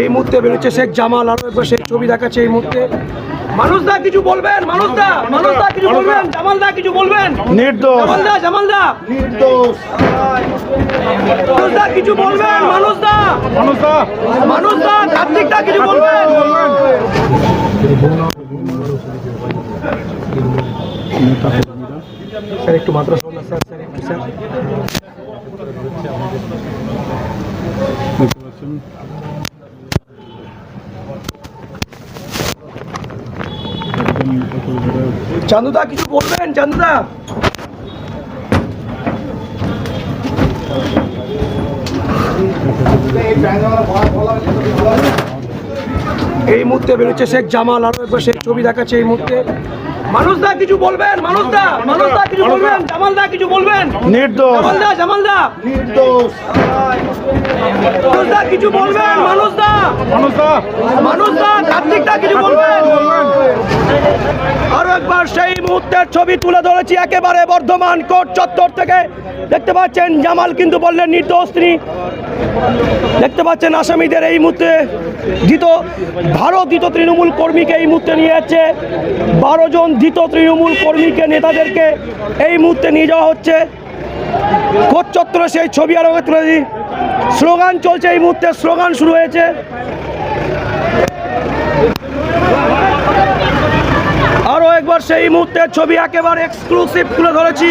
এই মুহূর্তে বেরোচ্ছে শেখ জামাল আরও একবার শেখ ছবি দেখাচ্ছে এই মুহূর্তে। মানুষদা কিছু বলবেন? মানুষদা মানুষদা কিছু বলবেন? জামালদা কিছু বলবেন? নির্দোষ। জামালদা জামালদা। নির্দোষ। মানুষদা কিছু বলবেন? মানুষদা। মানুষদা। মানুষদা কার্তিকদা কিছু বলবেন? স্যার একটু মাত্রা শোনা স্যার স্যার একটু স্যার। দেখতে পাচ্ছেন? চান্দুদা কিছু বলবেন? চান্দুদা? এই মুহূর্তে বেরোচ্ছে শেখ জামাল আরও একবার সেই ছবি দেখাচ্ছে এই মুহূর্তে। মানুষদা কিছু বলবেন? মানুষদা মানুষদা কিছু বলবেন? জামালদা কিছু বলবেন? নির্দোষ। জামালদা জামালদা। নির্দোষ। মানুষদা কিছু বলবেন? মানুষদা। মানুষদা। মানুষদা কার্তিকদা কিছু বলবেন? সেই মুহূর্তের ছবি তুলে ধরেছি একেবারে বর্ধমান কোর্ট চত্বর থেকে। দেখতে পাচ্ছেন, জামাল কিন্তু বললেন নির্দোষ তিনি। দেখতে পাচ্ছেন আসামিদের এই মুহূর্তে ধৃত ভারত ধৃত তৃণমূল কর্মীকে এই মুহূর্তে নিয়ে যাচ্ছে। বারো জন ধৃত তৃণমূল কর্মীকে, নেতাদেরকে এই মুহূর্তে নিয়ে যাওয়া হচ্ছে। কোর্ট চত্বরে সেই ছবি আরও একবার তুলে দিই স্লোগান চলছে এই মুহূর্তে, স্লোগান শুরু হয়েছে। একবার সেই মুহূর্তের ছবি একেবারে এক্সক্লুসিভ তুলে ধরেছি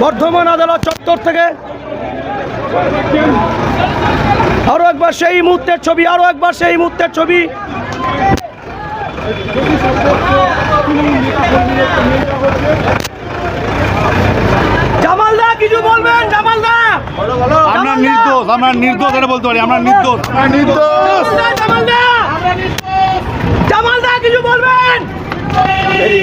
বর্ধমান আদালত চত্বর থেকে। আরও একবার সেই মুহূর্তের ছবি আরও একবার সেই মুহূর্তের ছবি। জামালদা কিছু বলবেন? জামালদা! আমরা নির্দোষ আমরা নির্দোষ এটা বলতে পারি আমরা নির্দোষ। আমরা নির্দোষ। ശരി